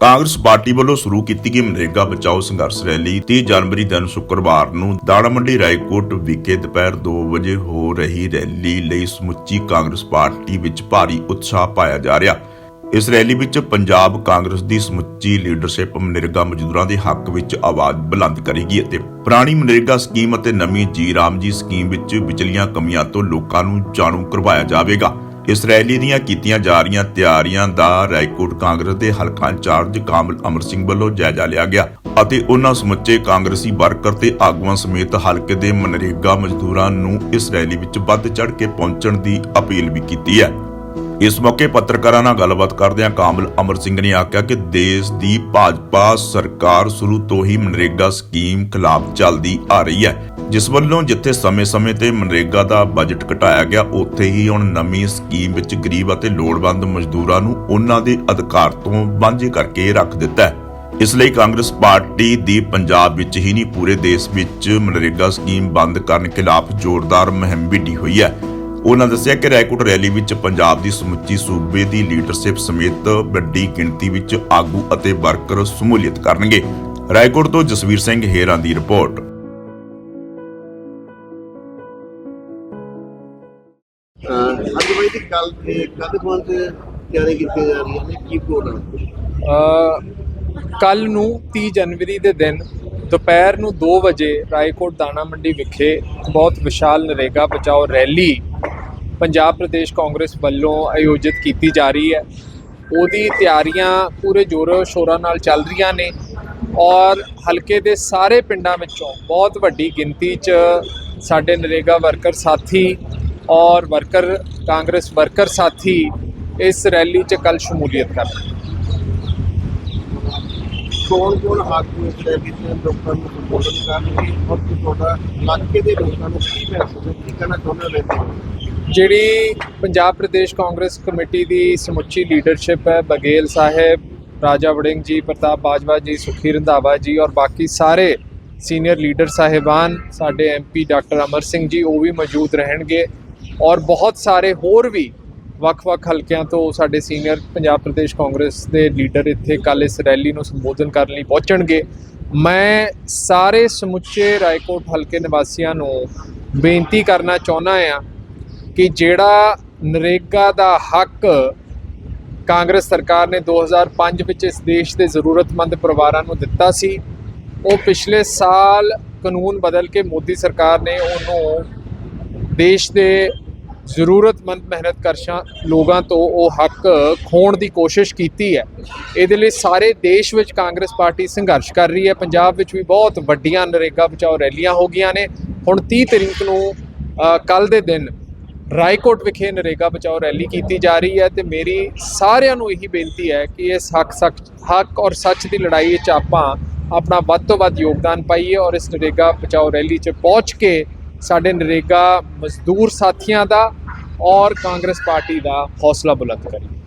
Congress party ਵੱਲੋਂ ਸ਼ੁਰੂ ਕੀਤੀ ਗਈ ਮਨਰੇਗਾ ਬਚਾਓ ਸੰਘਰਸ਼ ਰੈਲੀ 30 ਜਨਵਰੀ ਦਿਨ ਸ਼ੁੱਕਰਵਾਰ ਨੂੰ ਦਾਣਾ ਮੰਡੀ ਰਾਏਕੋਟ ਵਿਖੇ ਦੁਪਹਿਰ 2 ਵਜੇ ਹੋ ਰਹੀ ਰੈਲੀ ਲਈ ਸਮੁੱਚੀ ਕਾਂਗਰਸ ਪਾਰਟੀ ਵਿੱਚ ਭਾਰੀ ਉਤਸ਼ਾਹ ਪਾਇਆ ਜਾ ਰਿਹਾ। ਇਸ ਰੈਲੀ ਵਿੱਚ ਪੰਜਾਬ ਕਾਂਗਰਸ ਦੀ ਸਮੁੱਚੀ ਲੀਡਰਸ਼ਿਪ ਮਨਰੇਗਾ ਮਜ਼ਦੂਰਾਂ ਦੇ ਹੱਕ ਵਿੱਚ ਆਵਾਜ਼ ਬੁਲੰਦ ਕਰੇਗੀ ਅਤੇ ਪੁਰਾਣੀ ਮਨਰੇਗਾ ਸਕੀਮ ਅਤੇ ਨਵੀਂ ਜੀ ਰਾਮ ਜੀ ਸਕੀਮ ਵਿੱਚ ਵਿਚਲੀਆਂ ਕਮੀਆਂ ਤੋਂ ਲੋਕਾਂ ਨੂੰ ਜਾਣੂ ਕਰਵਾਇਆ ਜਾਵੇਗਾ। ਇਸ ਦੀਆਂ ਕੀਤੀਆਂ ਜਾ ਰਹੀਆਂ ਤਿਆਰੀਆਂ ਦਾ ਰਾਏਕੋਟ ਕਾਂਗਰਸ ਦੇ ਹਲਕਾ ਇੰਚਾਰਜ ਕਾਮਲ ਅਮਰ ਸਿੰਘ ਵੱਲੋਂ ਜਾਇਜ਼ਾ ਲਿਆ ਗਿਆ ਅਤੇ ਉਹਨਾਂ ਸਮੁੱਚੇ ਕਾਂਗਰਸੀ ਵਰਕਰ ਤੇ ਆਗੂਆਂ ਸਮੇਤ ਹਲਕੇ ਦੇ ਮਨਰੇਗਾ ਮਜ਼ਦੂਰਾਂ ਨੂੰ ਇਸ ਰੈਲੀ ਵਿੱਚ ਵੱਧ ਚੜ ਕੇ ਪਹੁੰਚਣ ਦੀ ਅਪੀਲ ਵੀ ਕੀਤੀ ਹੈ। ਇਸ ਮੌਕੇ ਪੱਤਰਕਾਰਾਂ ਨਾਲ ਗੱਲਬਾਤ ਕਰਦਿਆਂ ਕਾਮਲ ਅਮਰ ਸਿੰਘ ਨੇ ਆਖਿਆ ਕਿ ਦੇਸ਼ ਦੀ ਭਾਜਪਾ ਸਰਕਾਰ ਸ਼ੁਰੂ ਤੋਂ ਹੀ ਮਨਰੇਗਾ ਸਕੀਮ ਖਿਲਾਫ ਚੱਲਦੀ ਆ ਰਹੀ ਹੈ। ਜਿਸ ਵੱਲੋਂ ਜਿੱਥੇ ਸਮੇਂ-ਸਮੇਂ ਤੇ ਮਨਰੇਗਾ ਦਾ ਬਜਟ ਘਟਾਇਆ ਗਿਆ, ਉੱਥੇ ਹੀ ਹੁਣ ਨਵੀਂ ਸਕੀਮ ਵਿੱਚ ਗਰੀਬ ਅਤੇ ਲੋੜਵੰਦ ਮਜ਼ਦੂਰਾਂ ਨੂੰ ਉਹਨਾਂ ਦੇ ਅਧਿਕਾਰ ਤੋਂ ਵਾਂਝੇ ਕਰਕੇ ਰੱਖ ਦਿੱਤਾ ਹੈ। ਇਸ ਲਈ ਕਾਂਗਰਸ ਪਾਰਟੀ ਦੀ ਪੰਜਾਬ ਵਿੱਚ ਹੀ ਨਹੀਂ, ਪੂਰੇ ਦੇਸ਼ ਵਿੱਚ ਮਨਰੇਗਾ ਸਕੀਮ ਬੰਦ ਕਰਨ ਖਿਲਾਫ ਜ਼ੋਰਦਾਰ ਮੁਹਿੰਮ ਵਿੱਢੀ ਹੋਈ ਹੈ। ਉਹਨਾਂ ਦੱਸਿਆ ਕਿ ਰਾਏਕੋਟ ਰੈਲੀ ਵਿੱਚ ਪੰਜਾਬ ਦੀ ਸਮੁੱਚੀ ਸੂਬੇ ਦੀ ਲੀਡਰਸ਼ਿਪ ਸਮੇਤ ਵੱਡੀ ਗਿਣਤੀ ਵਿੱਚ ਆਗੂ ਅਤੇ ਵਰਕਰ ਸ਼ਮੂਲੀਅਤ ਕਰਨਗੇ। ਰਾਏਕੋਟ ਤੋਂ ਜਸਵੀਰ ਸਿੰਘ ਹੇਰਾਂ ਦੀ ਰਿਪੋਰਟ। ਅੱਜ ਬਾਈ ਦੀ ਕੱਲ ਕਦ ਕੋਲ ਤੇ ਤਿਆਰੀ ਕੀਤੀ ਜਾ ਰਹੀ ਹੈ ਕੀ ਪ੍ਰੋਗਰਾਮ ਕੱਲ ਨੂੰ 30 ਜਨਵਰੀ ਦੇ ਦਿਨ ਦੁਪਹਿਰ ਨੂੰ 2 ਵਜੇ ਰਾਏਕੋਟ ਦਾਣਾ ਮੰਡੀ ਵਿਖੇ ਬਹੁਤ ਵਿਸ਼ਾਲ ਨਰੇਗਾ ਬਚਾਓ ਰੈਲੀ ਪੰਜਾਬ ਪ੍ਰਦੇਸ਼ ਕਾਂਗਰਸ ਵੱਲੋਂ ਆਯੋਜਿਤ ਕੀਤੀ ਜਾ ਰਹੀ ਹੈ। ਉਹਦੀ ਤਿਆਰੀਆਂ ਪੂਰੇ ਜ਼ੋਰੋ ਸ਼ੋਰਾਂ ਨਾਲ ਚੱਲ ਰਹੀਆਂ ਨੇ ਔਰ ਹਲਕੇ ਦੇ ਸਾਰੇ ਪਿੰਡਾਂ ਵਿੱਚੋਂ ਬਹੁਤ ਵੱਡੀ ਗਿਣਤੀ 'ਚ ਸਾਡੇ ਨਰੇਗਾ ਵਰਕਰ ਸਾਥੀ ਔਰ ਵਰਕਰ ਕਾਂਗਰਸ ਵਰਕਰ ਸਾਥੀ ਇਸ ਰੈਲੀ 'ਚ ਕੱਲ ਸ਼ਮੂਲੀਅਤ ਕਰ ਰਹੇ ਨੇ। ਕੌਣ ਕੌਣ ਆਗੂ ਇਸ ਰੈਲੀ ਦੇ ਲੋਕਾਂ ਨੂੰ ਸੰਬੋਧਨ ਕਰਨਗੇ ਔਰ ਕੀ ਤੁਹਾਡਾ ਇਲਾਕੇ ਦੇ ਲੋਕਾਂ ਨੂੰ ਕੀ ਮੈਸੇਜ ਕੀ ਕਹਿਣਾ ਚਾਹੁੰਦੇ ਹੋ ਜਿਹੜੀ ਪੰਜਾਬ ਪ੍ਰਦੇਸ਼ ਕਾਂਗਰਸ ਕਮੇਟੀ ਦੀ ਸਮੁੱਚੀ ਲੀਡਰਸ਼ਿਪ ਹੈ ਬਗੇਲ ਸਾਹਿਬ ਰਾਜਾ ਵੜਿੰਗ ਜੀ ਪ੍ਰਤਾਪ ਬਾਜਵਾ ਜੀ ਸੁਖੀ ਰੰਧਾਵਾ ਜੀ ਔਰ ਬਾਕੀ ਸਾਰੇ ਸੀਨੀਅਰ ਲੀਡਰ ਸਾਹਿਬਾਨ, ਸਾਡੇ ਐਮਪੀ ਡਾਕਟਰ ਅਮਰ ਸਿੰਘ ਜੀ, ਉਹ ਵੀ ਮੌਜੂਦ ਰਹਿਣਗੇ। ਔਰ ਬਹੁਤ ਸਾਰੇ ਹੋਰ ਵੀ ਵੱਖ-ਵੱਖ ਹਲਕਿਆਂ ਤੋਂ ਸਾਡੇ ਸੀਨੀਅਰ ਪੰਜਾਬ ਪ੍ਰਦੇਸ਼ ਕਾਂਗਰਸ ਦੇ ਲੀਡਰ ਇੱਥੇ ਕੱਲ ਇਸ ਰੈਲੀ ਨੂੰ ਸੰਬੋਧਨ ਕਰਨ ਲਈ ਪਹੁੰਚਣਗੇ। ਮੈਂ ਸਾਰੇ ਸਮੁੱਚੇ ਰਾਏਕੋਟ ਹਲਕੇ ਨਿਵਾਸੀਆਂ ਨੂੰ ਬੇਨਤੀ ਕਰਨਾ ਚਾਹੁੰਦਾ ਹਾਂ ਕਿ ਜਿਹੜਾ ਨਰੇਗਾ ਦਾ ਹੱਕ ਕਾਂਗਰਸ ਸਰਕਾਰ ਨੇ 2005 ਵਿੱਚ ਇਸ ਦੇਸ਼ ਦੇ ਜ਼ਰੂਰਤਮੰਦ ਪਰਿਵਾਰਾਂ ਨੂੰ ਦਿੱਤਾ ਸੀ ਉਹ ਪਿਛਲੇ ਸਾਲ ਕਾਨੂੰਨ ਬਦਲ ਕੇ ਮੋਦੀ ਸਰਕਾਰ ਨੇ ਉਹਨੂੰ ਦੇਸ਼ ਦੇ ਜ਼ਰੂਰਤਮੰਦ ਮਿਹਨਤ ਕਰਸ਼ਾਂ ਲੋਕਾਂ ਤੋਂ ਉਹ ਹੱਕ ਖੋਣ ਦੀ ਕੋਸ਼ਿਸ਼ ਕੀਤੀ ਹੈ। ਇਹਦੇ ਲਈ ਸਾਰੇ ਦੇਸ਼ ਵਿੱਚ ਕਾਂਗਰਸ ਪਾਰਟੀ ਸੰਘਰਸ਼ ਕਰ ਰਹੀ ਹੈ। ਪੰਜਾਬ ਵਿੱਚ ਵੀ ਬਹੁਤ ਵੱਡੀਆਂ ਨਰੇਗਾ ਬਚਾਓ ਰੈਲੀਆਂ ਹੋ ਗਈਆਂ ਨੇ। ਹੁਣ 30 ਤਰੀਕ ਨੂੰ ਕੱਲ ਦੇ ਦਿਨ ਰਾਏਕੋਟ ਵਿਖੇ ਨਰੇਗਾ ਬਚਾਓ ਰੈਲੀ ਕੀਤੀ ਜਾ ਰਹੀ ਹੈ ਤੇ ਮੇਰੀ ਸਾਰਿਆਂ ਨੂੰ ਇਹੀ ਬੇਨਤੀ ਹੈ ਕਿ ਇਸ ਹੱਕ ਸੱਚ, ਹੱਕ ਔਰ ਸੱਚ ਦੀ ਲੜਾਈ ਵਿੱਚ ਆਪਾਂ ਆਪਣਾ ਵੱਧ ਤੋਂ ਵੱਧ ਯੋਗਦਾਨ ਪਾਈਏ ਔਰ ਇਸ ਨਰੇਗਾ ਬਚਾਓ ਰੈਲੀ 'ਚ ਪਹੁੰਚ ਕੇ ਸਾਡੇ ਨਰੇਗਾ ਮਜ਼ਦੂਰ ਸਾਥੀਆਂ ਦਾ ਔਰ ਕਾਂਗਰਸ ਪਾਰਟੀ ਦਾ ਹੌਸਲਾ ਬੁਲੰਦ ਕਰੀਏ।